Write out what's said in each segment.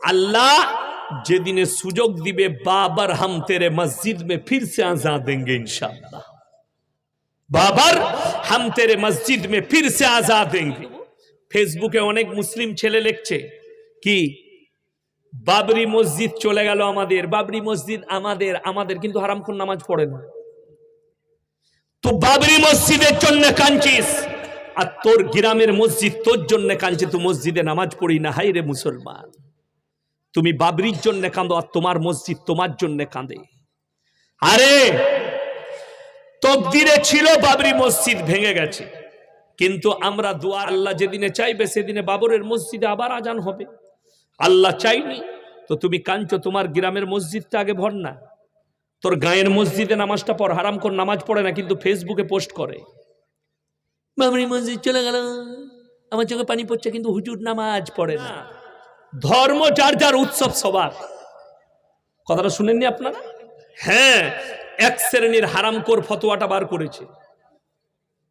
আল্লাহ যেদিনে সুযোগ দিবে, বাবার হাম তেরে মসজিদ মে ফির সে আজা দেঙ্গে ইনশাল্লাহ বাবার হাম তেরে মসজিদ মে ফির সে আজা দেঙ্গে। ফেসবুকে অনেক মুসলিম ছেলে লিখছে, কি? বাবরি মসজিদ চলে গেল আমাদের, বাবরি মসজিদ আমাদের আমাদের কিন্তু হারাম খুন নামাজ পড়ে না। তো বাবরি মসজিদের জন্য কাঞ্চিস আর তোর গ্রামের মসজিদ তোর জন্য কাঞ্চে তুই মসজিদে নামাজ পড়ি না হাই রে মুসলমান। তুমি বাবরির জন্য কাঁদো আর তোমার মসজিদ তোমার জন্য কাঁদে। আরে, তকদিরে ছিল বাবরি মসজিদ, ভেঙে গেছে। কিন্তু আমরা দোয়া আল্লাহ যেদিনে চাইবে সেদিনে বাবরের মসজিদে আবার আজান হবে। আল্লাহ চাইনি, তো তুমি কাঁদছো, তোমার গ্রামের মসজিদটা আগে ভর না। তোর গায়ের মসজিদে নামাজটা পড়, হারাম কর, নামাজ পড়ে না, কিন্তু ফেসবুকে পোস্ট করে। বাবরি মসজিদ চলে গেল, আমার চোখে পানি পড়ছে, কিন্তু হুজুর নামাজ পড়ে না। ধর্ম যার যার উৎসব সবার। কথাটা শুনেননি আপনারা? হ্যাঁ এক শ্রেণির হারামকোর ফতোয়াটা বার করেছে।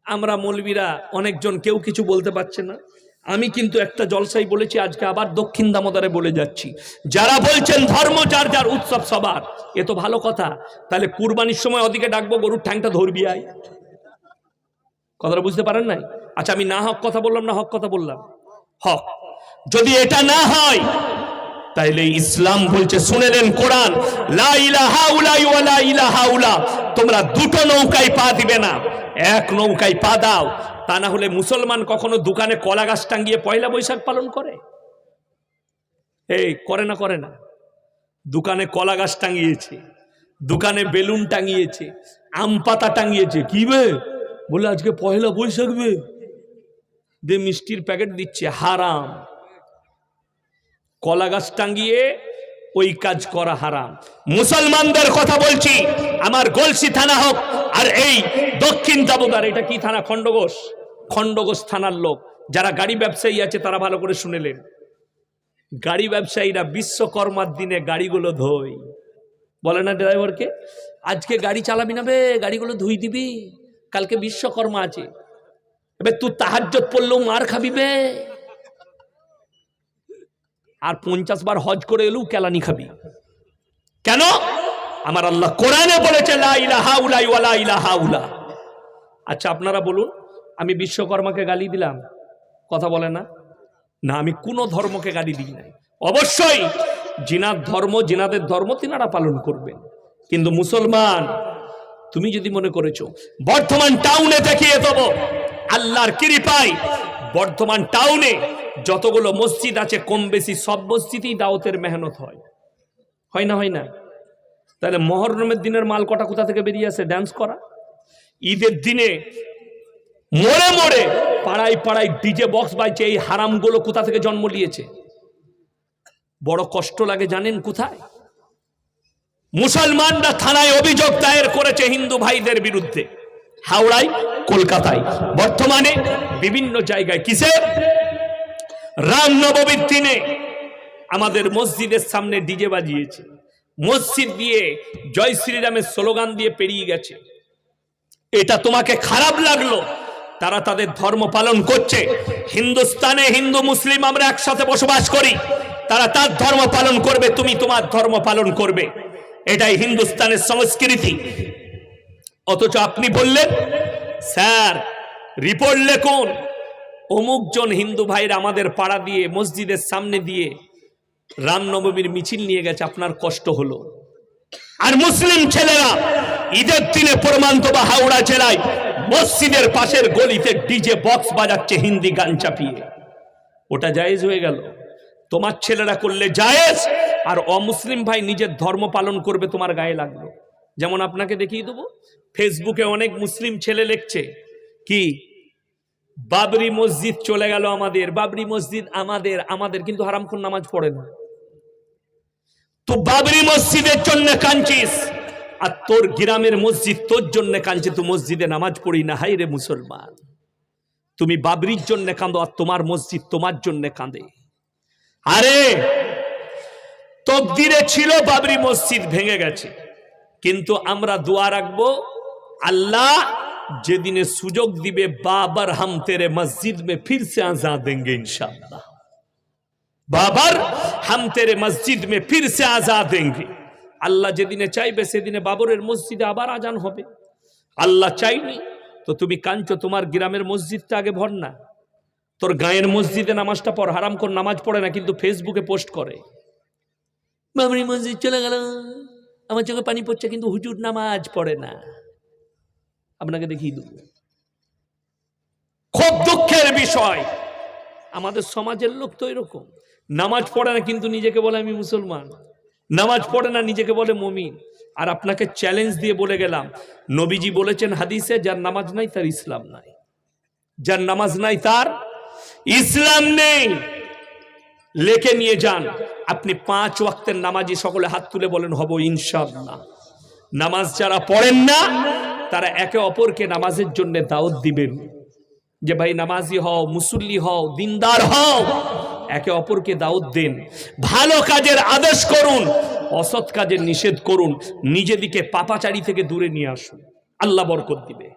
আমরা মৌলবীরা অনেকজন কেউ কিছু বলতে পারছে না। আমি কিন্তু একটা জলসাই বলেছি, আজকে আবার দক্ষিণ দামোদারে বলে যাচ্ছি। যারা বলছেন ধর্ম যার যার উৎসব সবার, এ তো ভালো কথা। তাহলে কুরবানির সময় ওদিকে ডাকবো, গরুর ঠ্যাংটা ধরবি আয়। কথাটা বুঝতে পারেন নাই? আচ্ছা আমি না হক কথা বললাম, না হক কথা বললাম? হক। যদি এটা না হয়, তাইলে ইসলাম বলছে, শুনে নেন কোরআন তোমরা দুটো নৌকায় পা দিবে না, এক নৌকায় পা দাও, তা না হলে মুসলমান কখনো দোকানে কলা গাছ টাঙ্গিয়ে পয়লা বৈশাখ পালন করে? এই, করে না করে না। দোকানে কলা গাছ টাঙ্গিয়েছে দোকানে বেলুন টাঙিয়েছে, আম পাতা টাঙিয়েছে, কি বে? বলে আজকে পয়লা বৈশাখ বে। দে মিষ্টির প্যাকেট দিচ্ছে, হারাম। কলা গাছ টাঙ্গিয়ে ওই কাজ করা হারাম। মুসলমানদের কথা বলছি, আমার গলসি থানা হোক আর এই দক্ষিণ দাবুদার, এটা কি থানা? খণ্ডঘোষ? খণ্ডঘোষ থানার লোক। যারা গাড়ি ব্যবসায়ী আছে, তারা ভালো করে শুনেলেন। গাড়ি ব্যবসায়ীরা বিশ্বকর্মার দিনে গাড়িগুলো ধোয়। বলে না ড্রাইভারকে? আজকে গাড়ি চালাবি না বে, গাড়িগুলো ধুই দিবি। কালকে বিশ্বকর্মা আছে। এবার তুই তাহাজ্জত পড়লেও মার খাবি বে। আর পঞ্চাশ বার হজ করে এলেও কেলানি খাবি। কেন? আমার আল্লাহ কোরআনে বলেছে আচ্ছা আপনারা বলুন, আমি বিশ্বকর্মাকে গালি দিলাম, কথা বলে না? না, আমি কোনো ধর্মকে গালি দিই নাই। অবশ্যই, জিনার ধর্ম, জিনাদের ধর্ম তিনারা পালন করবেন। কিন্তু মুসলমান, তুমি যদি মনে করেছ, বর্ধমান টাউনে দেখিয়ে দেবো, আল্লাহর কৃপায় বর্ধমান টাউনে যতগুলো মসজিদ আছে, কম বেশি সব মসজিদেই দাওতের মেহনত হয়। হয় না হয় না? তাহলে মহরমের দিনের মাল কটা কোথা থেকে বেরিয়ে আসে? ড্যান্স করা? ঈদের দিনে মোড়ে মোড়ে পাড়ায় পাড়ায় ডিজে বক্স বাজছে, এই হারামগুলো কোথা থেকে জন্ম নিয়েছে? বড় কষ্ট লাগে জানেন কোথায়? মুসলমানরা থানায় অভিযোগ দায়ের করেছে হিন্দু ভাইদের বিরুদ্ধে। হাওড়ায়, কলকাতায়। বর্তমানে বিভিন্ন জায়গায়। কিসে রামনবমীর দিনে আমাদের মসজিদের সামনে ডিজে বাজিয়েছে। মসজিদ দিয়ে জয় শ্রীরামের স্লোগান দিয়ে পেরিয়ে গেছে। এটা তোমাকে খারাপ লাগল? তারা তাদের ধর্ম পালন করছে। হিন্দুস্তানে হিন্দু, মুসলিম আমরা একসাথে বসবাস করি। তারা তার ধর্ম পালন করবে, তুমি তোমার ধর্ম পালন করবে। এটাই হিন্দুস্তানের সংস্কৃতি। অথচ আপনি বললেন, স্যার, রিপোর্ট লেখুন। অমুকজন হিন্দু ভাইরা আমাদের পাড়া দিয়ে, মসজিদের সামনে দিয়ে রামনবমীর মিছিল নিয়ে গেছে, আপনার কষ্ট হলো। আর মুসলিম ছেলেরা ঈদের দিনে প্রমান্ত বা হাওড়া জেলায় মসজিদের পাশের গলিতে ডিজে বক্স বাজাচ্ছে, হিন্দি গান চাপিয়ে। ওটা জায়েজ হয়ে গেল। তোমার ছেলেরা করলে জায়েজ, আর অমুসলিম ভাই নিজের ধর্ম পালন করবে, তোমার গায়ে লাগল। যেমন আপনাকে দেখিয়ে দেবো, ফেসবুকে অনেক মুসলিম ছেলে লিখছে, কি বাবরি মসজিদ চলে গেল আমাদের, বাবরি মসজিদ আমাদের আমাদের, কিন্তু হারামখুন নামাজ পড়ে না। তো বাবরি মসজিদের জন্য কাঁদছিস? আর তোর গ্রামের মসজিদ তোর জন্য কাঁদছে তুই মসজিদে নামাজ পড়ি না হাই রে মুসলমান। তুমি বাবরির জন্য কাঁদো আর তোমার মসজিদ তোমার জন্য কাঁদে। আরে, তকদিরে ছিল বাবরি মসজিদ ভেঙে গেছে, কিন্তু আমরা দোয়া রাখব, আল্লাহ যেদিনে সুযোগ দিবে বাবার হাম তেরে মসজিদ মে ফির সে আজা দেঙ্গে ইনশাল্লাহ বাবার হাম তেরে মসজিদ মে ফির সে আজা দেঙ্গে। আল্লাহ যেদিনে চাইবে সেদিনে বাবরের মসজিদে আবার আজান হবে। আল্লাহ চাইনি, তো তুমি কাঞ্চো তোমার গ্রামের মসজিদটা আগে ভর না। তোর গায়ের মসজিদে নামাজটা পড়, হারাম কর, নামাজ পড়ে না, কিন্তু ফেসবুকে পোস্ট করে। বাবরি মসজিদ চলে গেল। আমার চোখে পানি পড়ছে, কিন্তু হুজুর নামাজ পড়ে না। আপনাকে দেখিয়ে দেবো। খুব দুঃখের বিষয়। আমাদের সমাজের লোক তো এরকম। নামাজ পড়ে না কিন্তু নিজেকে বলে আমি মুসলমান। নামাজ পড়ে না নিজেকে বলে মমিন। আর আপনাকে চ্যালেঞ্জ দিয়ে বলে গেলাম নবীজি বলেছেন হাদিসে যার নামাজ নাই তার ইসলাম নাই। যার নামাজ নাই তার ইসলাম নেই। লেখে নিয়ে যান। আপনি পাঁচ ওয়াক্তের নামাজি সকলে হাত তুলে বলেন হব ইনশাআল্লাহ। নামাজ যারা পড়েন না তারা একে অপরকে নামাজের জন্য দাওয়াত দিবেন। যে ভাই, নামাজি হও, মুসল্লি হও, দিনদার হও, একে অপরকে দাওয়াত দেন। ভালো কাজের আদেশ করুন, অসৎ কাজের নিষেধ করুন, নিজেদিকে পাপাচারি থেকে দূরে নিয়ে আসুন। আল্লাহ বরকত দিবে।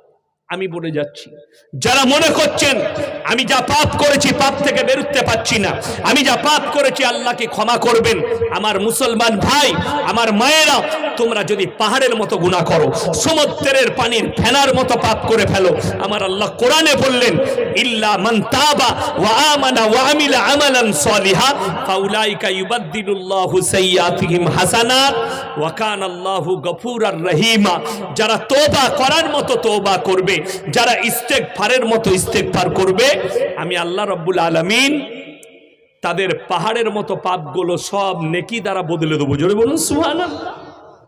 আমি বলে যাচ্ছি, যারা মনে করছেন আমি যা পাপ করেছি পাপ থেকে বেরুতে পাচ্ছি না। আমি যা পাপ করেছি আল্লাহকে ক্ষমা করবেন। আমার মুসলমান ভাই, আমার মায়েরা, তোমরা যদি পাহাড়ের মতো গুণা করো, সমুদ্রের পানির ফেনার মতো পাপ করে ফেলো। আমার আল্লাহ কোরআনে বললেন, ইল্লা মান তাবা ওয়া আমানা ওয়া আমিলা আমালান সালিহা, ফাউলাইকা ইউবাদদিলুল্লাহু সাইয়্যাতিহিম হাসানাত ওয়া কানা আল্লাহু গফুরার রহিমা। যারা তওবা করার মতো তওবা করবে, যারা ইস্তেগফারের মতো ইস্তেগফার করবে আমি আল্লাহ রব্বুল আলমিন তাদের পাহাড়ের মতো পাপগুলো সব নেকি দ্বারা বদলে দেবো। জোরে বলুন, সুবহানাল্লাহ।